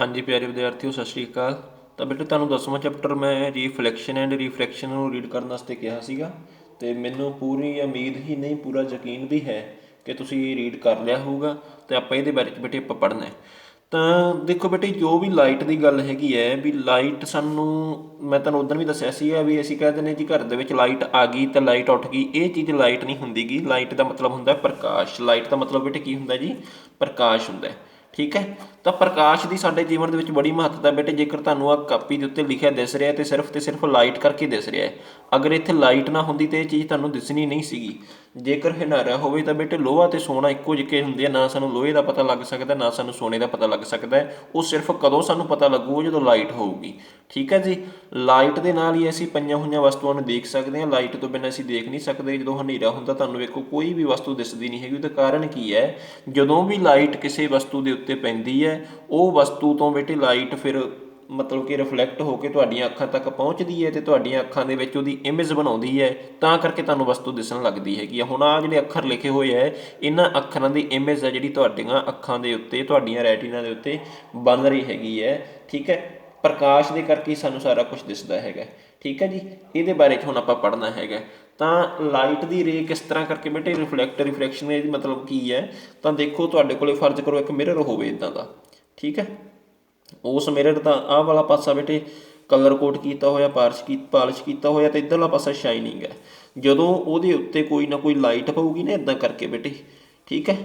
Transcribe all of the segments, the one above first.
ਹਾਂਜੀ ਪਿਆਰੇ ਵਿਦਿਆਰਥੀਓ, ਸਤਿ ਸ਼੍ਰੀ ਅਕਾਲ। ਤਾਂ ਬੇਟੇ, ਤੁਹਾਨੂੰ ਦਸਵਾਂ ਚੈਪਟਰ ਮੈਂ ਰੀਫਲੈਕਸ਼ਨ ਐਂਡ ਰਿਫਰੈਕਸ਼ਨ ਨੂੰ ਰੀਡ ਕਰਨ ਵਾਸਤੇ ਕਿਹਾ ਸੀਗਾ ਤੇ ਮੈਨੂੰ ਪੂਰੀ ਉਮੀਦ ਹੀ ਨਹੀਂ, ਪੂਰਾ ਯਕੀਨ ਵੀ ਹੈ ਕਿ ਤੁਸੀਂ ਰੀਡ ਕਰ ਲਿਆ ਹੋਊਗਾ ਤੇ ਆਪਾਂ ਇਹਦੇ ਬਾਰੇ ਚ ਬੇਟੇ ਆਪਾਂ ਪੜ੍ਹਨਾ ਹੈ। ਤਾਂ ਦੇਖੋ ਬੇਟੇ, ਜੋ ਵੀ ਲਾਈਟ ਦੀ ਗੱਲ ਹੈਗੀ ਹੈ ਵੀ ਲਾਈਟ ਸਾਨੂੰ, ਮੈਂ ਤੁਹਾਨੂੰ ਉਦੋਂ ਵੀ ਦੱਸਿਆ ਸੀਗਾ ਵੀ ਅਸੀਂ ਕਹਿੰਦੇ ਨੇ ਜੀ ਘਰ ਦੇ ਵਿੱਚ ਲਾਈਟ ਆ ਗਈ ਤਾਂ ਲਾਈਟ ਉੱਠ ਗਈ। ਇਹ ਚੀਜ਼ ਲਾਈਟ ਨਹੀਂ ਹੁੰਦੀਗੀ ਲਾਈਟ ਦਾ ਮਤਲਬ ਹੁੰਦਾ ਪ੍ਰਕਾਸ਼। ਲਾਈਟ ਦਾ ਮਤਲਬ ਬੇਟੇ ਕੀ ਹੁੰਦਾ ਜੀ? ਪ੍ਰਕਾਸ਼ ਹੁੰਦਾ ਹੈ। ਠੀਕ ਹੈ? ਤਾਂ ਪ੍ਰਕਾਸ਼ ਦੀ ਸਾਡੇ ਜੀਵਨ ਦੇ ਵਿੱਚ ਬੜੀ ਮਹੱਤਤਾ ਬੇਟੇ, ਜੇਕਰ ਤੁਹਾਨੂੰ ਆ ਕਾਪੀ ਦੇ ਉੱਤੇ ਲਿਖਿਆ ਦਿਸ ਰਿਹਾ ਤੇ ਸਿਰਫ ਤੇ ਸਿਰਫ ਲਾਈਟ ਕਰਕੇ ਦਿਸ ਰਿਹਾ ਹੈ। ਅਗਰ ਇੱਥੇ ਲਾਈਟ ਨਾ ਹੁੰਦੀ ਤੇ ਇਹ ਚੀਜ਼ ਤੁਹਾਨੂੰ ਦਿਸਣੀ ਨਹੀਂ ਸੀਗੀ। ਜੇਕਰ ਹਨੇਰਾ ਹੋਵੇ ਤਾਂ ਬੇਟੇ ਲੋਹਾ ਤੇ ਸੋਨਾ ਇੱਕੋ ਜਿਹੇ ਹੁੰਦੇ ਆ, ਨਾ ਸਾਨੂੰ ਲੋਹੇ ਦਾ ਪਤਾ ਲੱਗ ਸਕਦਾ, ਨਾ ਸਾਨੂੰ ਸੋਨੇ ਦਾ ਪਤਾ ਲੱਗ ਸਕਦਾ। ਹੈ ਉਹ ਸਿਰਫ ਕਦੋਂ ਸਾਨੂੰ ਪਤਾ ਲੱਗੂ ਜਦੋਂ ਲਾਈਟ ਹੋਊਗੀ। ਠੀਕ ਹੈ ਜੀ? ਲਾਈਟ ਦੇ ਨਾਲ ਹੀ ਅਸੀਂ ਪਈਆਂ ਹੋਈਆਂ ਵਸਤੂਆਂ ਨੂੰ ਦੇਖ ਸਕਦੇ ਹਾਂ। ਲਾਈਟ ਤੋਂ ਬਿਨਾਂ ਅਸੀਂ ਦੇਖ ਨਹੀਂ ਸਕਦੇ। ਜਦੋਂ ਹਨੇਰਾ ਹੁੰਦਾ, ਤੁਹਾਨੂੰ ਵੇਖੋ, ਕੋਈ ਵੀ ਵਸਤੂ ਦਿਸਦੀ ਨਹੀਂ ਹੈਗੀ। ਉਹਦਾ ਕਾਰਨ ਕੀ ਹੈ? ਜਦੋਂ ਵੀ ਲਾਈਟ ਕਿਸੇ ਵਸਤੂ ਦੇ ਉੱਤੇ ਪੈਂਦੀ ਹੈ, ਉਹ ਵਸਤੂ ਤੋਂ ਬੇਟੇ ਲਾਈਟ ਫਿਰ ਮਤਲਬ ਕਿ ਰਿਫਲੈਕਟ ਹੋ ਕੇ ਤੁਹਾਡੀਆਂ ਅੱਖਾਂ ਤੱਕ ਪਹੁੰਚਦੀ ਹੈ ਤੇ ਤੁਹਾਡੀਆਂ ਅੱਖਾਂ ਦੇ ਵਿੱਚ ਉਹਦੀ ਇਮੇਜ ਬਣਾਉਂਦੀ ਹੈ, ਤਾਂ ਕਰਕੇ ਤੁਹਾਨੂੰ ਵਸਤੂ ਦਿਸਣ ਲੱਗਦੀ ਹੈਗੀ ਆ ਹੁਣ ਆ ਜਿਹੜੇ ਅੱਖਰ ਲਿਖੇ ਹੋਏ ਹੈ, ਇਹਨਾਂ ਅੱਖਰਾਂ ਦੀ ਇਮੇਜ ਹੈ ਜਿਹੜੀ ਤੁਹਾਡੀਆਂ ਅੱਖਾਂ ਦੇ ਉੱਤੇ, ਤੁਹਾਡੀਆਂ ਰੈਟੀਨਾ ਦੇ ਉੱਤੇ ਬਣ ਰਹੀ ਹੈਗੀ ਹੈ। ਠੀਕ ਹੈ? ਪ੍ਰਕਾਸ਼ ਦੇ ਕਰਕੇ ਸਾਨੂੰ ਸਾਰਾ ਕੁਝ ਦਿਸਦਾ ਹੈਗਾ ਠੀਕ ਹੈ ਜੀ? ਇਹਦੇ ਬਾਰੇ 'ਚ ਹੁਣ ਆਪਾਂ ਪੜ੍ਹਨਾ ਹੈਗਾ ਤਾਂ ਲਾਈਟ ਦੀ ਰੇ ਕਿਸ ਤਰ੍ਹਾਂ ਕਰਕੇ ਬੇਟੇ ਰਿਫਲੈਕਟ ਰਿਫਲੈਕਸ਼ਨ ਇਹਦੀ ਮਤਲਬ ਕੀ ਹੈ? ਤਾਂ ਦੇਖੋ, ਤੁਹਾਡੇ ਕੋਲੇ ਫਰਜ਼ ਕਰੋ ਇੱਕ ਮਿਰਰ ਹੋਵੇ ਇਦਾਂ ਦਾ। ਠੀਕ ਹੈ? ਉਸ ਮਿਰਰ ਦਾ ਆਹ ਵਾਲਾ ਪਾਸਾ ਬੇਟੇ ਕਲਰ ਕੋਟ ਕੀਤਾ ਹੋਇਆ, ਪਾਰਸ਼ ਕੀ, ਪਾਲਿਸ਼ ਕੀਤਾ ਹੋਇਆ ਤੇ ਇਧਰਲਾ ਪਾਸਾ ਸ਼ਾਈਨਿੰਗ ਹੈ। ਜਦੋਂ ਉਹਦੇ ਉੱਤੇ ਕੋਈ ਨਾ ਕੋਈ ਲਾਈਟ ਪਊਗੀ ਨਾ ਇਦਾਂ ਕਰਕੇ ਬੇਟੇ, ਠੀਕ ਹੈ?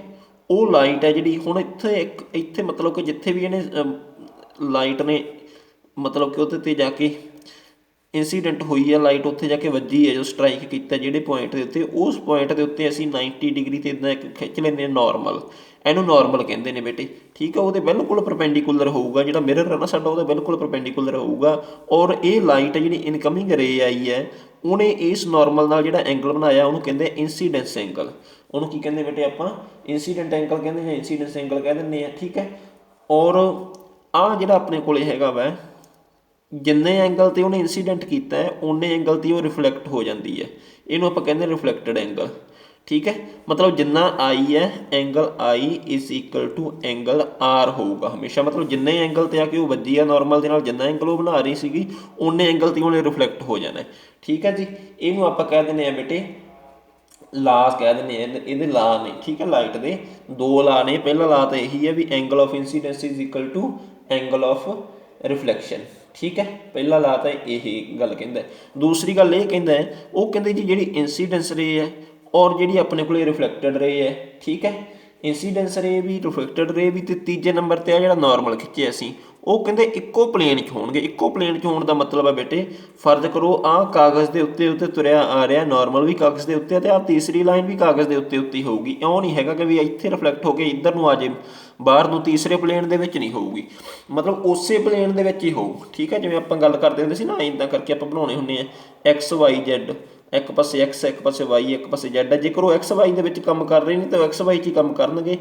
ਉਹ ਲਾਈਟ ਹੈ ਜਿਹੜੀ ਹੁਣ ਇੱਥੇ ਇੱਕ, ਇੱਥੇ ਮਤਲਬ ਕਿ ਜਿੱਥੇ ਵੀ ਇਹਨੇ ਲਾਈਟ ਨੇ, ਮਤਲਬ ਕਿ ਉਹਦੇ ਤੇ ਜਾ ਕੇ ਇਨਸੀਡੈਂਟ ਹੋਈ ਹੈ ਲਾਈਟ ਉੱਥੇ ਜਾ ਕੇ ਵੱਜੀ ਹੈ, ਜੋ ਸਟ੍ਰਾਈਕ ਕੀਤਾ, ਜਿਹੜੇ ਪੁਆਇੰਟ ਦੇ ਉੱਤੇ, ਉਸ ਪੁਆਇੰਟ ਦੇ ਉੱਤੇ ਅਸੀਂ 90 ਡਿਗਰੀ ਤੇ ਇਦਾਂ ਇੱਕ ਖਿੱਚ ਲੈਂਦੇ ਹਾਂ ਨਾਰਮਲ ਇਹਨੂੰ ਨਾਰਮਲ ਕਹਿੰਦੇ ਨੇ ਬੇਟੇ। ਠੀਕ ਹੈ ਉਹਦੇ ਬਿਲਕੁਲ ਪਰਪੈਂਡੀਕੂਲਰ ਹੋਊਗਾ, ਜਿਹੜਾ ਮਿਰਰ ਹੈ ਨਾ ਸਾਡਾ, ਉਹਦੇ ਬਿਲਕੁਲ ਪਰਪੈਂਡੀਕੂਲਰ ਹੋਊਗਾ। ਔਰ ਇਹ ਲਾਈਟ ਜਿਹੜੀ ਇਨਕਮਿੰਗ ਰੇ ਆਈ ਹੈ, ਉਹਨੇ ਇਸ ਨਾਰਮਲ ਨਾਲ ਜਿਹੜਾ ਐਂਗਲ ਬਣਾਇਆ, ਉਹਨੂੰ ਕਹਿੰਦੇ ਇਨਸੀਡੈਂਸ ਐਂਗਲ ਉਹਨੂੰ ਕੀ ਕਹਿੰਦੇ ਬੇਟੇ ਆਪਾਂ? ਇਨਸੀਡੈਂਟ ਐਂਗਲ ਕਹਿੰਦੇ ਜਾਂ ਇਨਸੀਡੈਂਸ ਐਂਗਲ ਕਹਿ ਦਿੰਦੇ ਆ, ਠੀਕ ਹੈ? ਔਰ ਆ ਜਿਹੜਾ ਆਪਣੇ ਕੋਲੇ ਹੈਗਾ ਵਾ, ਜਿੰਨੇ ਐਂਗਲ ਤੇ ਉਹਨੇ ਇਨਸੀਡੈਂਟ ਕੀਤਾ ਹੈ, ਉਹਨੇ ਐਂਗਲ ਤੇ ਉਹ ਰਿਫਲੈਕਟ ਹੋ ਜਾਂਦੀ ਹੈ। ਇਹਨੂੰ ਆਪਾਂ ਕਹਿੰਦੇ ਰਿਫਲੈਕਟਡ ਐਂਗਲ ਠੀਕ ਹੈ? ਮਤਲਬ ਜਿੰਨਾ i ਹੈ angle i is equal to angle r ਹੋਊਗਾ ਹਮੇਸ਼ਾ। ਮਤਲਬ ਜਿੰਨੇ ਐਂਗਲ ਤੇ ਆ ਕੇ ਉਹ ਵੱਜੀ ਆ ਨਾਰਮਲ ਦੇ ਨਾਲ, ਜਿੰਨਾ ਐਂਗਲ ਉਹ ਬਣਾ ਰਹੀ ਸੀਗੀ ਉਹਨੇ ਐਂਗਲ ਤੇ ਉਹਨੇ ਰਿਫਲੈਕਟ ਹੋ ਜਾਣਾ। ਠੀਕ ਹੈ ਜੀ? ਇਹਨੂੰ ਆਪਾਂ ਕਹਿ ਦਿੰਦੇ ਆ ਬੇਟੇ, ਲਾਸ ਕਹਿ ਦਿੰਦੇ ਆ ਇਹਦੇ- ਇਹਦੇ ਲਾ ਨੇ, ਠੀਕ ਹੈ? ਲਾਈਟ ਦੇ ਦੋ ਲਾ ਨੇ। ਪਹਿਲਾ ਲਾ ਤਾਂ ਇਹੀ ਹੈ ਵੀ angle of incidence is equal to angle of reflection ਠੀਕ ਹੈ? ਪਹਿਲਾ ਲਾ ਤਾਂ ਇਹ ਗੱਲ ਕਹਿੰਦਾ ਦੂਸਰੀ ਗੱਲ ਇਹ ਕਹਿੰਦਾ ਹੈ, ਉਹ ਕਹਿੰਦੇ ਜੀ ਜਿਹੜੀ ਇਨਸੀਡੈਂਸ ਰੇ ਹੈ ਔਰ ਜਿਹੜੀ ਆਪਣੇ ਕੋਲੇ ਰਿਫਲੈਕਟਡ ਰੇ ਹੈ, ਠੀਕ ਹੈ? ਇਨਸੀਡੈਂਸ ਰੇ ਵੀ ਰਿਫਲੈਕਟਡ ਰੇ ਵੀ ਤੇ ਤੀਜੇ ਨੰਬਰ ਤੇ ਆ ਜਿਹੜਾ ਨਾਰਮਲ ਖਿੱਚਿਆ ਅਸੀਂ ਉਹ ਕਹਿੰਦੇ ਇੱਕੋ ਪਲੇਨ 'ਚ ਹੋਣਗੇ। ਇੱਕੋ ਪਲੇਨ 'ਚ ਹੋਣ ਦਾ ਮਤਲਬ ਹੈ ਬੇਟੇ, ਫਰਜ਼ ਕਰੋ ਆਹ ਕਾਗਜ਼ ਦੇ ਉੱਤੇ ਉੱਤੇ ਤੁਰਿਆ ਆ ਰਿਹਾ ਨਾਰਮਲ ਵੀ ਕਾਗਜ਼ ਦੇ ਉੱਤੇ ਤੇ ਆਹ ਤੀਸਰੀ ਲਾਈਨ ਵੀ ਕਾਗਜ਼ ਦੇ ਉੱਤੇ ਉੱਤੇ ਹੋਊਗੀ। ਇਉਂ ਨਹੀਂ ਹੈਗਾ ਕਿ ਵੀ ਇੱਥੇ ਰਿਫਲੈਕਟ ਹੋ ਕੇ ਇੱਧਰ ਨੂੰ ਆ ਜੇ, ਬਾਹਰ ਨੂੰ ਤੀਸਰੇ ਪਲੇਨ ਦੇ ਵਿੱਚ ਨਹੀਂ ਹੋਊਗੀ। ਮਤਲਬ ਉਸੇ ਪਲੇਨ ਦੇ ਵਿੱਚ ਹੀ ਹੋਊ, ਠੀਕ ਹੈ? ਜਿਵੇਂ ਆਪਾਂ ਗੱਲ ਕਰਦੇ ਹੁੰਦੇ ਸੀ ਨਾ, ਇਦਾਂ ਕਰਕੇ ਆਪਾਂ ਬਣਾਉਣੇ ਹੁੰਦੇ ਆ, x, y, z ਇੱਕ ਪਾਸੇ x, ਇੱਕ ਪਾਸੇ y, ਇੱਕ ਪਾਸੇ z ਹੈ। ਜੇਕਰ ਉਹ x y ਦੇ ਵਿੱਚ ਕੰਮ ਕਰ ਰਹੇ ਨੇ ਤਾਂ x y 'ਚ ਹੀ ਕੰਮ ਕਰਨਗੇ।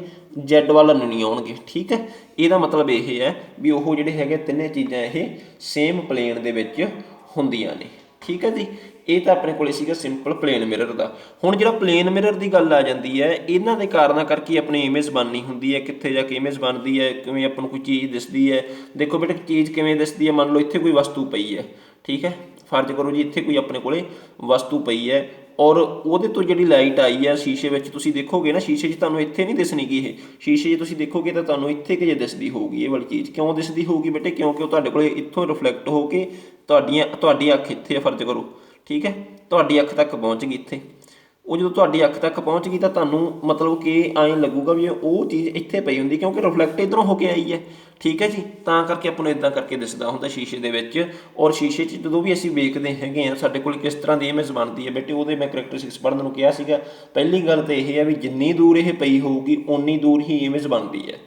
Z ਵੱਲ ਨਹੀਂ ਆਉਣਗੇ, ਠੀਕ ਹੈ? ਇਹਦਾ ਮਤਲਬ ਇਹ ਹੈ ਵੀ ਉਹ ਜਿਹੜੇ ਹੈਗੇ ਤਿੰਨੇ ਚੀਜ਼ਾਂ ਇਹ ਸੇਮ ਪਲੇਨ ਦੇ ਵਿੱਚ ਹੁੰਦੀਆਂ ਨੇ। ਠੀਕ ਹੈ ਜੀ? ਇਹ ਤਾਂ ਆਪਣੇ ਕੋਲੇ ਸੀਗਾ ਸਿੰਪਲ ਪਲੇਨ ਮਿਰਰ ਦਾ। ਹੁਣ ਜਿਹੜਾ ਪਲੇਨ ਮਿਰਰ ਦੀ ਗੱਲ ਆ ਜਾਂਦੀ ਹੈ, ਇਹਨਾਂ ਦੇ ਕਾਰਨਾਂ ਕਰਕੇ ਆਪਣੀ ਇਮੇਜ ਬਣਨੀ ਹੁੰਦੀ ਹੈ। ਕਿੱਥੇ ਜਾ ਕੇ ਇਮੇਜ ਬਣਦੀ ਹੈ, ਕਿਵੇਂ ਆਪਾਂ ਨੂੰ ਕੋਈ ਚੀਜ਼ ਦਿਸਦੀ ਹੈ। ਦੇਖੋ ਬੇਟਾ, ਚੀਜ਼ ਕਿਵੇਂ ਦਿਸਦੀ ਹੈ? ਮੰਨ ਲਓ ਇੱਥੇ ਕੋਈ ਵਸਤੂ ਪਈ ਹੈ, ਠੀਕ ਹੈ? ਫਰਜ਼ ਕਰੋ ਜੀ, ਇੱਥੇ ਕੋਈ ਆਪਣੇ ਕੋਲੇ ਵਸਤੂ ਪਈ ਹੈ ਔਰ ਉਹਦੇ ਤੋਂ ਜਿਹੜੀ ਲਾਈਟ ਆਈ ਹੈ ਸ਼ੀਸ਼ੇ ਵਿੱਚ, ਤੁਸੀਂ ਦੇਖੋਗੇ ਨਾ, ਸ਼ੀਸ਼ੇ 'ਚ ਤੁਹਾਨੂੰ ਇੱਥੇ ਨਹੀਂ ਦਿਸਣੀਗੀ ਇਹ। ਸ਼ੀਸ਼ੇ 'ਚ ਤੁਸੀਂ ਦੇਖੋਗੇ ਤਾਂ ਤੁਹਾਨੂੰ ਇੱਥੇ ਕਿ ਜੇ ਦਿਸਦੀ ਹੋਊਗੀ ਇਹ ਵਾਲੀ ਚੀਜ਼। ਕਿਉਂ ਦਿਸਦੀ ਹੋਊਗੀ ਬੇਟੇ? ਕਿਉਂਕਿ ਉਹ ਤੁਹਾਡੇ ਕੋਲੇ ਇੱਥੋਂ ਰਿਫਲੈਕਟ ਹੋ ਕੇ ਤੁਹਾਡੀਆਂ, ਤੁਹਾਡੀ ਅੱਖ ਇੱਥੇ ਹੈ ਫਰਜ਼ ਕਰੋ। ਠੀਕ ਹੈ? ਤੁਹਾਡੀ ਅੱਖ ਤੱਕ ਪਹੁੰਚ ਗਈ ਇੱਥੇ। ਉਹ ਜਦੋਂ ਤੁਹਾਡੀ ਅੱਖ ਤੱਕ ਪਹੁੰਚ ਗਈ ਤਾਂ ਤੁਹਾਨੂੰ ਮਤਲਬ ਕਿ ਐਂ ਲੱਗੂਗਾ ਵੀ ਉਹ ਚੀਜ਼ ਇੱਥੇ ਪਈ ਹੁੰਦੀ ਕਿਉਂਕਿ ਰਿਫਲੈਕਟ ਇਧਰੋਂ ਹੋ ਕੇ ਆਈ ਹੈ। ਠੀਕ ਹੈ ਜੀ? ਤਾਂ ਕਰਕੇ ਆਪਾਂ ਨੂੰ ਇਦਾਂ ਕਰਕੇ ਦਿਸਦਾ ਹੁੰਦਾ ਸ਼ੀਸ਼ੇ ਦੇ ਵਿੱਚ। ਔਰ ਸ਼ੀਸ਼ੇ 'ਚ ਜਦੋਂ ਵੀ ਅਸੀਂ ਵੇਖਦੇ ਹੈਗੇ ਆ ਸਾਡੇ ਕੋਲ ਕਿਸ ਤਰ੍ਹਾਂ ਦੀ ਇਮੇਜ ਬਣਦੀ ਹੈ ਬੇਟੇ, ਉਹਦੇ ਮੈਂ ਕਰੈਕਟਰਿਸਟਿਕਸ ਪੜ੍ਹਨ ਨੂੰ ਕਿਹਾ ਸੀਗਾ। ਪਹਿਲੀ ਗੱਲ ਤਾਂ ਇਹ ਹੈ ਵੀ ਜਿੰਨੀ ਦੂਰ ਇਹ ਪਈ ਹੋਊਗੀ, ਓਨੀ ਦੂਰ ਹੀ ਇਮੇਜ ਬਣਦੀ ਹੈ।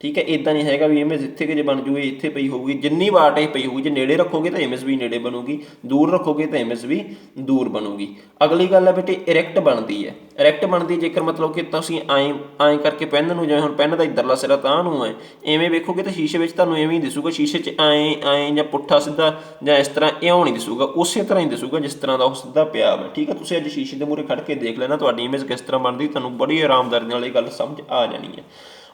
ਠੀਕ ਹੈ ਇਦਾਂ ਨਹੀਂ ਹੈਗਾ ਵੀ ਇਮੇਜ ਇੱਥੇ ਕਿ ਜੇ ਬਣ ਜੂਏ ਇੱਥੇ ਪਈ ਹੋਊਗੀ, ਜਿੰਨੀ ਵਾਟ ਇਹ ਪਈ ਹੋਊਗੀ, ਜੇ ਨੇੜੇ ਰੱਖੋਗੇ ਤਾਂ ਇਮੇਜ ਵੀ ਨੇੜੇ ਬਣੂਗੀ, ਦੂਰ ਰੱਖੋਗੇ ਤਾਂ ਇਮੇਜ ਵੀ ਦੂਰ ਬਣੂਗੀ। ਅਗਲੀ ਗੱਲ ਹੈ ਬੇਟੇ ਇਰੈਕਟ ਬਣਦੀ ਹੈ। ਇਰੈਕਟ ਬਣਦੀ, ਜੇਕਰ ਮਤਲਬ ਕਿ ਤੁਸੀਂ ਐਂ ਐਂ ਕਰਕੇ ਪੈਨ ਨੂੰ, ਜਿਵੇਂ ਹੁਣ ਪੈਨ ਦਾ ਇਧਰਲਾ ਸਿਰਾ ਤਾਂ ਨੂੰ ਹੈ, ਐਵੇਂ ਵੇਖੋਗੇ ਤਾਂ ਸ਼ੀਸ਼ੇ ਵਿੱਚ ਤੁਹਾਨੂੰ ਐਵੇਂ ਹੀ ਦਿਸੂਗਾ, ਸ਼ੀਸ਼ੇ 'ਚ ਐਂ ਐਂ ਜਾਂ ਪੁੱਠਾ ਸਿੱਧਾ ਜਾਂ ਇਸ ਤਰ੍ਹਾਂ ਇਉਂ ਨਹੀਂ ਦਿਸੂਗਾ, ਉਸੇ ਤਰ੍ਹਾਂ ਹੀ ਦਿਸੂਗਾ ਜਿਸ ਤਰ੍ਹਾਂ ਦਾ ਉਹ ਸਿੱਧਾ ਪਿਆ ਹੈ ਠੀਕ ਹੈ, ਤੁਸੀਂ ਅੱਜ ਸ਼ੀਸ਼ੇ ਦੇ ਮੂਹਰੇ ਖੜ ਕੇ ਦੇਖ ਲੈਣਾ, ਤੁਹਾਡੀ ਇਮੇਜ ਕਿਸ ਤਰ੍ਹਾਂ ਬਣਦੀ, ਤੁਹਾਨੂੰ ਬੜੀ ਆਰਾਮਦਾਰੀ ਨਾਲ ਇਹ ਗੱਲ ਸਮਝ ਆ ਜਾਣੀ ਹੈ।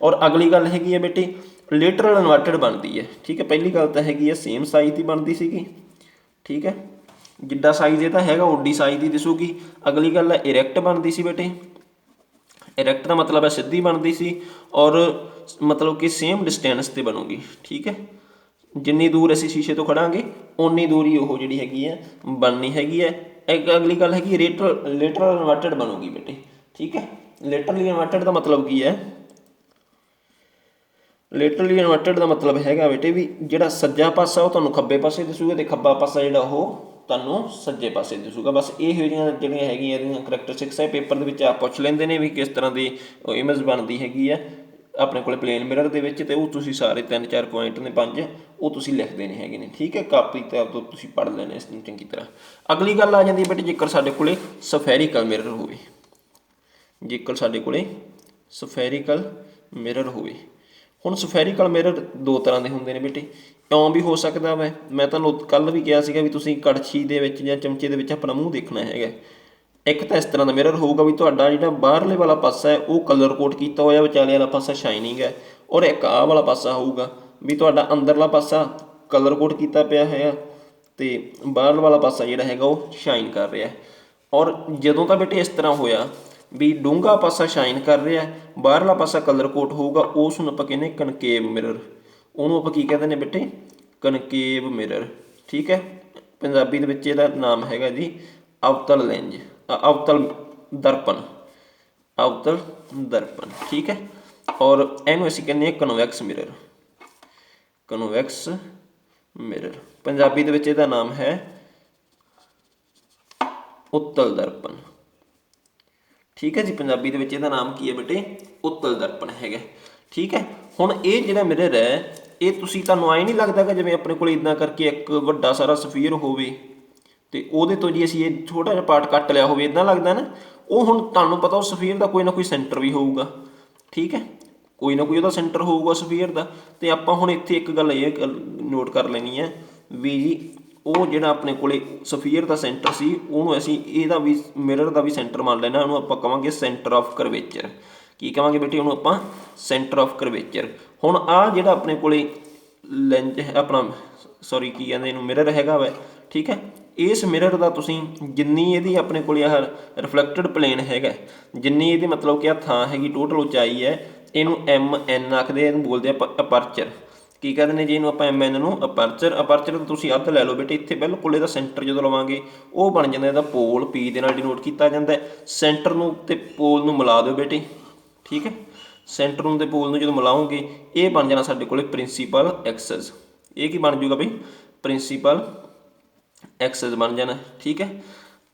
ਔਰ ਅਗਲੀ ਗੱਲ ਹੈਗੀ ਹੈ ਬੇਟੇ ਲੇਟਰਲ ਇਨਵਰਟਡ ਬਣਦੀ ਹੈ। ਠੀਕ ਹੈ, ਪਹਿਲੀ ਗੱਲ ਤਾਂ ਹੈਗੀ ਹੈ ਸੇਮ ਸਾਈਜ਼ ਦੀ ਬਣਦੀ ਸੀਗੀ। ਠੀਕ ਹੈ ਜਿੱਡਾ ਸਾਈਜ਼ ਇਹਦਾ ਹੈਗਾ, ਓਡੀ ਸਾਈਜ਼ ਦੀ ਦਿਸੂਗੀ। ਅਗਲੀ ਗੱਲ ਹੈ ਇਰੈਕਟ ਬਣਦੀ ਸੀ ਬੇਟੇ। ਇਰੈਕਟ ਦਾ ਮਤਲਬ ਹੈ ਸਿੱਧੀ ਬਣਦੀ ਸੀ ਔਰ ਮਤਲਬ ਕਿ ਸੇਮ ਡਿਸਟੈਂਸ ਤੇ ਬਣੂਗੀ। ਠੀਕ ਹੈ, ਜਿੰਨੀ ਦੂਰ ਅਸੀਂ ਸ਼ੀਸ਼ੇ ਤੋਂ ਖੜਾਂਗੇ, ਓਨੀ ਦੂਰ ਹੀ ਉਹ ਜਿਹੜੀ ਹੈਗੀ ਹੈ, ਬਣਨੀ ਹੈਗੀ ਹੈ। ਇੱਕ ਅਗਲੀ ਗੱਲ ਹੈਗੀ ਲੇਟਰਲ ਲੇਟਰਲ ਇਨਵਰਟਡ ਬਣੂਗੀ ਬੇਟੇ। ਠੀਕ ਹੈ ਲੇਟਰਲੀ ਇਨਵਰਟਡ ਦਾ ਮਤਲਬ ਕੀ ਹੈ? ਲੇਟਰਲੀ ਇਨਵਰਟਡ ਦਾ ਮਤਲਬ ਹੈਗਾ ਬੇਟੇ ਵੀ ਜਿਹੜਾ ਸੱਜਾ ਪਾਸਾ ਉਹ ਤੁਹਾਨੂੰ ਖੱਬੇ ਪਾਸੇ ਦਿਸੂਗਾ ਤੇ ਖੱਬਾ ਪਾਸਾ ਜਿਹੜਾ ਉਹ ਤੁਹਾਨੂੰ ਸੱਜੇ ਪਾਸੇ ਦਿਸੂਗਾ। ਬਸ ਇਹ ਜਿਹੜੀਆਂ ਜਿਹੜੀਆਂ ਹੈਗੀਆਂ ਇਹਦੀਆਂ ਕਰੈਕਟਰਿਸਟਿਕਸ ਹੈ ਪੇਪਰ ਦੇ ਵਿੱਚ ਆ ਪੁੱਛ ਲੈਂਦੇ ਨੇ ਵੀ ਕਿਸ ਤਰ੍ਹਾਂ ਦੀ ਇਮੇਜ ਬਣਦੀ ਹੈਗੀ ਹੈ ਆਪਣੇ ਕੋਲ ਪਲੇਨ ਮਿਰਰ ਦੇ ਵਿੱਚ ਤੇ ਉਹ ਤੁਸੀਂ ਸਾਰੇ ਤਿੰਨ ਚਾਰ ਪੁਆਇੰਟ ਨੇ ਪੰਜ, ਉਹ ਤੁਸੀਂ ਲਿਖਦੇ ਨੇ ਹੈਗੇ ਨੇ, ਠੀਕ ਹੈ? ਕਾਪੀ ਤੇ ਆਪ ਤੋਂ ਤੁਸੀਂ ਪੜ੍ਹ ਲੈਣਾ ਇਸ ਨੂੰ ਚੰਗੀ ਤਰ੍ਹਾਂ। ਅਗਲੀ ਗੱਲ ਆ ਜਾਂਦੀ ਹੈ ਬੇਟੇ, ਜੇਕਰ ਸਾਡੇ ਕੋਲੇ ਸਫੈਰੀਕਲ ਮਿਰਰ ਹੋਵੇ, ਜੇਕਰ ਸਾਡੇ ਕੋਲੇ ਸਫੈਰੀਕਲ ਮਿਰਰ ਹੋਵੇ ਹੁਣ ਸਫੈਰੀਕਲ ਮਿਰਰ ਦੋ ਤਰ੍ਹਾਂ ਦੇ ਹੁੰਦੇ ਨੇ ਬੇਟੇ। ਇਉਂ ਵੀ ਹੋ ਸਕਦਾ ਵੈ, ਮੈਂ ਤੁਹਾਨੂੰ ਕੱਲ ਵੀ ਕਿਹਾ ਸੀਗਾ ਵੀ ਤੁਸੀਂ ਕੜਛੀ ਦੇ ਵਿੱਚ ਜਾਂ ਚਮਚੇ ਦੇ ਵਿੱਚ ਆਪਣਾ ਮੂੰਹ ਦੇਖਣਾ ਹੈਗਾ। ਇੱਕ ਤਾਂ ਇਸ ਤਰ੍ਹਾਂ ਦਾ ਮਿਰਰ ਹੋਊਗਾ ਵੀ ਤੁਹਾਡਾ ਜਿਹੜਾ ਬਾਹਰਲੇ ਵਾਲਾ ਪਾਸਾ ਹੈ, ਉਹ ਕਲਰ ਕੋਟ ਕੀਤਾ ਹੋਇਆ ਵਿਚਾਲੇ ਵਾਲਾ ਪਾਸਾ ਸ਼ਾਈਨਿੰਗ ਹੈ ਔਰ ਇੱਕ ਆਹ ਵਾਲਾ ਪਾਸਾ ਹੋਊਗਾ ਵੀ ਤੁਹਾਡਾ ਅੰਦਰਲਾ ਪਾਸਾ ਕਲਰ ਕੋਟ ਕੀਤਾ ਪਿਆ ਹੈ ਤੇ ਬਾਹਰਲਾ ਵਾਲਾ ਪਾਸਾ ਜਿਹੜਾ ਹੈਗਾ ਉਹ ਸ਼ਾਈਨ ਕਰ ਰਿਹਾ। ਔਰ ਜਦੋਂ ਤਾਂ ਬੇਟੇ ਇਸ ਤਰ੍ਹਾਂ ਹੋਇਆ ਵੀ ਡੂੰਘਾ ਪਾਸਾ ਸ਼ਾਈਨ ਕਰ ਰਿਹਾ ਬਾਹਰਲਾ ਪਾਸਾ ਕਲਰ ਕੋਟ ਹੋਊਗਾ, ਉਸ ਨੂੰ ਆਪਾਂ ਕਹਿੰਦੇ ਕਨਕੇਵ ਮਿਰਰ ਉਹਨੂੰ ਆਪਾਂ ਕੀ ਕਹਿੰਦੇ ਨੇ ਬੇਟੇ? ਕਨਕੇਵ ਮਿਰਰ ਠੀਕ ਹੈ? ਪੰਜਾਬੀ ਦੇ ਵਿੱਚ ਇਹਦਾ ਨਾਮ ਹੈਗਾ ਜੀ, ਅਵਤਲ ਲੈਂਜ ਅਵਤਲ ਦਰਪਣ। ਅਵਤਲ ਦਰਪਣ, ਠੀਕ ਹੈ? ਔਰ ਇਹਨੂੰ ਅਸੀਂ ਕਹਿੰਦੇ ਹਾਂ convex mirror convex mirror Punjabi ਦੇ ਵਿੱਚ ਇਹਦਾ ਨਾਮ ਹੈ ਉੱਤਲ ਦਰਪਣ। ਠੀਕ ਹੈ ਜੀ, ਪੰਜਾਬੀ ਦੇ ਵਿੱਚ ਇਹਦਾ ਨਾਮ ਕੀ ਹੈ ਬੇਟੇ? ਉੱਤਲ ਦਰਪਣ ਹੈਗਾ। ਠੀਕ ਹੈ, ਹੁਣ ਇਹ ਜਿਹੜਾ ਮਿਰਰ ਹੈ, ਇਹ ਤੁਸੀਂ ਤੁਹਾਨੂੰ ਆਏ ਨਹੀਂ ਲੱਗਦਾ ਕਿ ਜਿਵੇਂ ਆਪਣੇ ਕੋਲ ਇਦਾਂ ਕਰਕੇ ਇੱਕ ਵੱਡਾ ਸਾਰਾ ਸਫੀਅਰ ਹੋਵੇ ਤੇ ਉਹਦੇ ਤੋਂ ਜੀ ਅਸੀਂ ਇਹ ਛੋਟਾ ਜਿਹਾ ਪਾਰਟ ਕੱਟ ਲਿਆ ਹੋਵੇ ਇਦਾਂ ਲੱਗਦਾ ਨਾ? ਉਹ ਹੁਣ ਤੁਹਾਨੂੰ ਪਤਾ ਉਹ ਸਫੀਅਰ ਦਾ ਕੋਈ ਨਾ ਕੋਈ ਸੈਂਟਰ ਵੀ ਹੋਊਗਾ। ਠੀਕ ਹੈ, ਕੋਈ ਨਾ ਕੋਈ ਉਹਦਾ ਸੈਂਟਰ ਹੋਊਗਾ ਸਫੀਅਰ ਦਾ। ਤੇ ਆਪਾਂ ਹੁਣ ਇੱਥੇ ਇੱਕ ਗੱਲ ਇਹ ਨੋਟ ਕਰ ਲੈਣੀ ਹੈ ਵੀ ਜੀ ਉਹ ਜਿਹੜਾ ਆਪਣੇ ਕੋਲੇ ਸਫੀਅਰ ਦਾ ਸੈਂਟਰ ਸੀ, ਉਹਨੂੰ ਅਸੀਂ ਇਹਦਾ ਵੀ ਮਿਰਰ ਦਾ ਵੀ ਸੈਂਟਰ ਮੰਨ ਲੈਣਾ ਉਹਨੂੰ ਆਪਾਂ ਕਵਾਂਗੇ ਸੈਂਟਰ ਆਫ ਕਰਵੇਚਰ ਕੀ ਕਵਾਂਗੇ ਬੇਟੇ ਉਹਨੂੰ ਆਪਾਂ? ਸੈਂਟਰ ਆਫ ਕਰਵੇਚਰ ਹੁਣ ਆ ਜਿਹੜਾ ਆਪਣੇ ਕੋਲੇ ਲੈਂਜ ਆਪਣਾ ਸੌਰੀ ਕੀ ਕਹਿੰਦੇ ਇਹਨੂੰ ਮਿਰਰ ਹੈਗਾ ਵਾ, ਠੀਕ ਹੈ? ਇਸ ਮਿਰਰ ਦਾ ਤੁਸੀਂ ਜਿੰਨੀ ਇਹਦੀ ਆਪਣੇ ਕੋਲ ਆਹ ਰਿਫਲੈਕਟਡ ਪਲੇਨ ਹੈਗਾ, ਜਿੰਨੀ ਇਹਦੀ ਮਤਲਬ ਕਿ ਆ ਥਾਂ ਹੈਗੀ ਟੋਟਲ ਉਚਾਈ ਹੈ, ਇਹਨੂੰ ਐਮ ਐਨ ਆਖਦੇ ਆ, ਇਹਨੂੰ ਬੋਲਦੇ ਆ ਅਪਰਚਰ ਕੀ ਕਹਿੰਦੇ ਨੇ ਜੀ ਇਹਨੂੰ ਆਪਾਂ ਐਮ ਐਨ ਨੂੰ ਅਪਰਚਰ ਅਪਰਚਰ ਤੋਂ ਤੁਸੀਂ ਅੱਧ ਲੈ ਲਓ ਬੇਟੇ, ਇੱਥੇ ਬਿਲਕੁਲ ਇਹਦਾ ਸੈਂਟਰ ਜਦੋਂ ਲਵਾਂਗੇ, ਉਹ ਬਣ ਜਾਂਦਾ ਇਹਦਾ ਪੋਲ ਪੀ ਦੇ ਨਾਲ ਡਿਨੋਟ ਕੀਤਾ ਜਾਂਦਾ ਸੈਂਟਰ ਨੂੰ ਤੇ ਪੋਲ ਨੂੰ ਮਿਲਾ ਦਿਓ ਬੇਟੇ, ਠੀਕ ਹੈ? ਸੈਂਟਰ ਨੂੰ ਤੇ ਪੋਲ ਨੂੰ ਜਦੋਂ ਮਿਲਾਉਂਗੇ ਇਹ ਬਣ ਜਾਣਾ ਸਾਡੇ ਕੋਲੇ ਪ੍ਰਿੰਸੀਪਲ ਐਕਸਸ ਇਹ ਕੀ ਬਣ ਜੂਗਾ ਬਈ? ਪ੍ਰਿੰਸੀਪਲ ਐਕਸਸ ਬਣ ਜਾਣਾ, ਠੀਕ ਹੈ?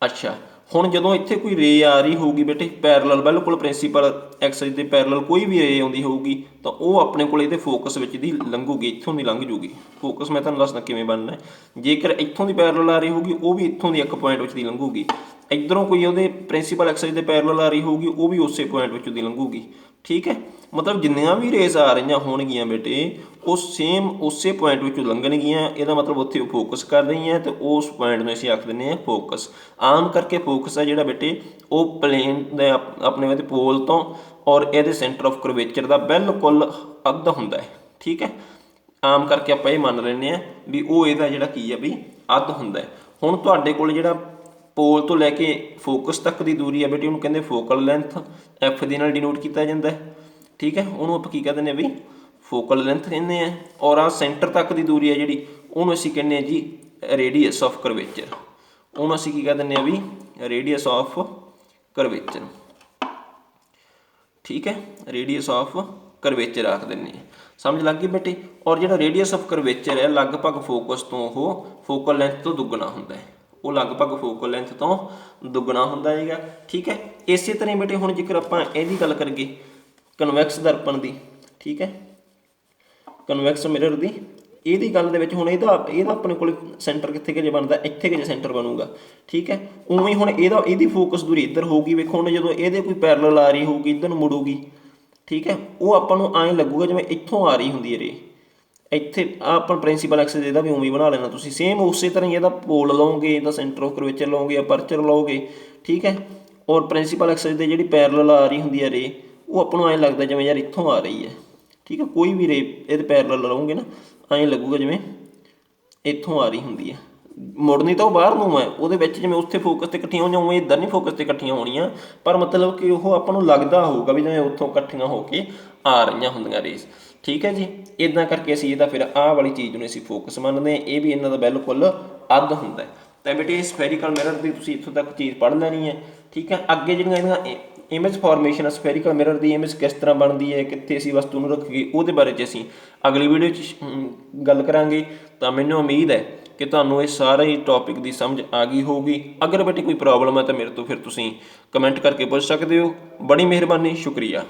ਅੱਛਾ। ਹੁਣ ਜਦੋਂ ਇੱਥੇ ਕੋਈ ਰੇ ਆ ਰਹੀ ਹੋਊਗੀ ਬੇਟੇ ਪੈਰਲਲ ਬਿਲਕੁਲ ਪ੍ਰਿੰਸੀਪਲ ਐਕਸਸ ਦੇ ਪੈਰਲਲ ਕੋਈ ਵੀ ਰੇ ਆਉਂਦੀ ਹੋਊਗੀ, ਤਾਂ ਉਹ ਆਪਣੇ ਕੋਲ ਇਹਦੇ ਫੋਕਸ ਵਿੱਚ ਦੀ ਲੰਘੂਗੀ, ਇੱਥੋਂ ਦੀ ਲੰਘ ਜੂਗੀ। ਫੋਕਸ ਮੈਂ ਤੁਹਾਨੂੰ ਦੱਸਦਾ ਕਿਵੇਂ ਬਣਨਾ ਹੈ। ਜੇਕਰ ਇੱਥੋਂ ਦੀ ਪੈਰਲਲ ਆ ਰਹੀ ਹੋਊਗੀ, ਉਹ ਵੀ ਇੱਥੋਂ ਦੀ ਇੱਕ ਪੁਆਇੰਟ ਵਿੱਚ ਦੀ ਲੰਘੂਗੀ। ਇਧਰੋਂ ਕੋਈ ਉਹਦੇ ਪ੍ਰਿੰਸੀਪਲ ਐਕਸਸ ਦੇ ਪੈਰਲਲ ਆ ਰਹੀ ਹੋਊਗੀ, ਉਹ ਵੀ ਉਸੇ ਪੁਆਇੰਟ ਵਿੱਚੋਂ ਦੀ ਲੰਘੂਗੀ। ਠੀਕ ਹੈ? ਮਤਲਬ ਜਿੰਨੀਆਂ ਵੀ ਰੇਸ ਆ ਰਹੀਆਂ ਹੋਣਗੀਆਂ ਬੇਟੇ, ਉਹ ਸੇਮ ਉਸੇ ਪੁਆਇੰਟ ਵਿੱਚੋਂ ਲੰਘਣਗੀਆਂ, ਇਹਦਾ ਮਤਲਬ ਉੱਥੇ ਉਹ ਫੋਕਸ ਕਰ ਰਹੀਆਂ ਤੇ ਉਸ ਪੁਆਇੰਟ ਨੂੰ ਅਸੀਂ ਆਖ ਦਿੰਦੇ ਹਾਂ ਫੋਕਸ ਆਮ ਕਰਕੇ ਫੋਕਸ ਆ ਜਿਹੜਾ ਬੇਟੇ, ਉਹ ਪਲੇਨ ਦੇ ਆਪਣੇ ਉਹਦੇ ਪੋਲ ਤੋਂ ਔਰ ਇਹਦੇ ਸੈਂਟਰ ਆਫ ਕਰਵੇਚਰ ਦਾ ਬਿਲਕੁਲ ਅੱਧ ਹੁੰਦਾ ਹੈ। ਠੀਕ ਹੈ? ਆਮ ਕਰਕੇ ਆਪਾਂ ਇਹ ਮੰਨ ਲੈਂਦੇ ਆ ਵੀ ਉਹ ਇਹਦਾ ਜਿਹੜਾ ਕੀ ਹੈ ਵੀ ਅੱਧ ਹੁੰਦਾ ਹੁਣ ਤੁਹਾਡੇ ਕੋਲ ਜਿਹੜਾ ਪੋਲ ਤੋਂ ਲੈ ਕੇ ਫੋਕਸ ਤੱਕ ਦੀ ਦੂਰੀ ਹੈ ਬੇਟੀ, ਉਹਨੂੰ ਕਹਿੰਦੇ ਫੋਕਲ ਲੈਂਥ ਐਫ ਦੇ ਨਾਲ ਡਿਨੋਟ ਕੀਤਾ ਜਾਂਦਾ ਹੈ। ਠੀਕ ਹੈ? ਉਹਨੂੰ ਆਪਾਂ ਕੀ ਕਹਿੰਦੇ ਨੇ ਵੀ ਫੋਕਲ ਲੈਂਥ ਕਹਿੰਦੇ ਆ ਔਰ ਆ ਸੈਂਟਰ ਤੱਕ ਦੀ ਦੂਰੀ ਹੈ ਜਿਹੜੀ, ਉਹਨੂੰ ਅਸੀਂ ਕਹਿੰਦੇ ਆ ਜੀ ਰੇਡੀਅਸ ਆਫ ਕਰਵੇਚਰ ਉਹਨੂੰ ਅਸੀਂ ਕੀ ਕਹਿ ਦਿੰਦੇ ਆ ਵੀ ਰੇਡੀਅਸ ਆਫ ਕਰਵੇਚਰ ਠੀਕ ਹੈ? ਰੇਡੀਅਸ ਆਫ ਕਰਵੇਚਰ ਆਖ ਦਿੰਦੇ ਆ ਸਮਝ ਲੱਗ ਗਈ ਬੇਟੇ? ਔਰ ਜਿਹੜਾ ਰੇਡੀਅਸ ਆਫ ਕਰਵੇਚਰ ਹੈ, ਲਗਭਗ ਫੋਕਸ ਤੋਂ ਉਹ ਫੋਕਲ ਲੈਂਥ ਤੋਂ ਦੁੱਗਣਾ ਹੁੰਦਾ ਹੈ। ਉਹ ਲਗਭਗ ਫੋਕਲ ਲੈਂਥ ਤੋਂ ਦੁੱਗਣਾ ਹੁੰਦਾ ਹੈਗਾ। ਠੀਕ ਹੈ? ਇਸੇ ਤਰ੍ਹਾਂ ਬੇਟੇ, ਹੁਣ ਜੇਕਰ ਆਪਾਂ ਇਹਦੀ ਗੱਲ ਕਰੀਏ ਕਨਵੈਕਸ ਦਰਪਣ ਦੀ, ਠੀਕ ਹੈ? ਕਨਵੈਕਸ ਮਿਰਰ ਦੀ, ਇਹਦੀ ਗੱਲ ਦੇ ਵਿੱਚ ਹੁਣ ਇਹਦਾ ਇਹਦਾ ਆਪਣੇ ਕੋਲ ਸੈਂਟਰ ਕਿੱਥੇ ਕਿ ਜੇ ਬਣਦਾ, ਇੱਥੇ ਕਿ ਜੇ ਸੈਂਟਰ ਬਣੂਗਾ। ਠੀਕ ਹੈ? ਉਵੇਂ ਹੀ ਹੁਣ ਇਹਦਾ, ਇਹਦੀ ਫੋਕਸ ਦੂਰੀ ਇੱਧਰ ਹੋਊਗੀ, ਵੇਖੋ ਹੁਣ ਜਦੋਂ ਇਹਦੇ ਕੋਈ ਪੈਰਲਲ ਆ ਰਹੀ ਹੋਊਗੀ, ਇੱਧਰ ਨੂੰ ਮੁੜੂਗੀ। ਠੀਕ ਹੈ? ਉਹ ਆਪਾਂ ਨੂੰ ਐਂ ਲੱਗੂਗਾ ਜਿਵੇਂ ਇੱਥੋਂ ਆ ਰਹੀ ਹੁੰਦੀ ਹੈ ਰੇ। ਇੱਥੇ ਆਪਾਂ ਪ੍ਰਿੰਸੀਪਲ ਐਕਸਿਸ ਇਹਦਾ ਵੀ ਉਵੇਂ ਬਣਾ ਲੈਣਾ। ਤੁਸੀਂ ਸੇਮ ਉਸੇ ਤਰ੍ਹਾਂ ਹੀ ਇਹਦਾ ਪੋਲ ਲਓਗੇ, ਇਹਦਾ ਸੈਂਟਰ ਆਫ ਕਰਵੇਚਰ ਲਓਗੇ ਅਪਰਚਰ ਲਓਗੇ, ਠੀਕ ਹੈ? ਔਰ ਪ੍ਰਿੰਸੀਪਲ ਐਕਸਿਸ ਦੇ ਜਿਹੜੀ ਪੈਰਲਲ ਆ ਰਹੀ ਹੁੰਦੀ ਹੈ ਰੇ ਉਹ ਆਪਾਂ ਨੂੰ ਐਂ ਲੱਗਦਾ ਜਿਵੇਂ ਯਾਰ ਇੱਥੋਂ ਆ ਰਹੀ ਹੈ। ਠੀਕ ਹੈ? ਕੋਈ ਵੀ ਰੇ ਇਹਦੇ ਪੈਰਲਲ ਲਾਉਂਗੇ ਨਾ, ਐਂ ਲੱਗੂਗਾ ਜਿਵੇਂ ਇੱਥੋਂ ਆ ਰਹੀ ਹੁੰਦੀ ਹੈ। ਮੁੜਨੀ ਤਾਂ ਉਹ ਬਾਹਰ ਨੂੰ ਹੈ, ਉਹਦੇ ਵਿੱਚ ਜਿਵੇਂ ਉੱਥੇ ਫੋਕਸ ਤੇ ਇਕੱਠੀਆਂ ਹੋਈਆਂ, ਉਵੇਂ ਇੱਧਰ ਨਹੀਂ ਫੋਕਸ ਤੇ ਇਕੱਠੀਆਂ ਹੋਣੀਆਂ। ਪਰ ਮਤਲਬ ਕਿ ਉਹ ਆਪਾਂ ਨੂੰ ਲੱਗਦਾ ਹੋਊਗਾ ਵੀ ਜਿਵੇਂ ਉੱਥੋਂ ਇਕੱਠੀਆਂ ਹੋ ਕੇ ਆ ਰਹੀਆਂ ਹੁੰਦੀਆਂ ਰੇਸ ਠੀਕ ਹੈ ਜੀ? ਇਦਾਂ ਕਰਕੇ ਅਸੀਂ ਇਹਦਾ ਫਿਰ ਆਹ ਵਾਲੀ ਚੀਜ਼ ਨੂੰ ਅਸੀਂ ਫੋਕਸ ਮੰਨਦੇ ਹਾਂ। ਇਹ ਵੀ ਇਹਨਾਂ ਦਾ ਬਿਲਕੁਲ ਅੱਧ ਹੁੰਦਾ ਹੈ। ਤਾਂ ਬੇਟੇ ਸਫੈਰੀਕਲ ਮਿਰਰ ਦੀ ਤੁਸੀਂ ਇੱਥੋਂ ਤੱਕ ਚੀਜ਼ ਪੜ੍ਹ ਲੈਣੀ ਹੈ। ਠੀਕ ਹੈ? ਅੱਗੇ ਜਿਹੜੀਆਂ ਇਹਨਾਂ ਇਮੇਜ ਫਾਰਮੇਸ਼ਨ ਸਫੈਰੀਕਲ ਮਿਰਰ ਦੀ ਇਮੇਜ ਕਿਸ ਤਰ੍ਹਾਂ ਬਣਦੀ ਹੈ, ਕਿੱਥੇ ਅਸੀਂ ਵਸਤੂ ਨੂੰ ਰੱਖੀਏ, ਉਹਦੇ ਬਾਰੇ 'ਚ ਅਸੀਂ ਅਗਲੀ ਵੀਡੀਓ 'ਚ ਗੱਲ ਕਰਾਂਗੇ। ਤਾਂ ਮੈਨੂੰ ਉਮੀਦ ਹੈ ਕਿ ਤੁਹਾਨੂੰ ਇਹ ਸਾਰਾ ਹੀ ਟੌਪਿਕ ਦੀ ਸਮਝ ਆ ਗਈ ਹੋਊਗੀ। ਅਗਰ ਬੇਟੇ ਕੋਈ ਪ੍ਰੋਬਲਮ ਹੈ ਤਾਂ ਮੇਰੇ ਤੋਂ ਫਿਰ ਤੁਸੀਂ ਕਮੈਂਟ ਕਰਕੇ ਪੁੱਛ ਸਕਦੇ ਹੋ। ਬੜੀ ਮਿਹਰਬਾਨੀ, ਸ਼ੁਕਰੀਆ।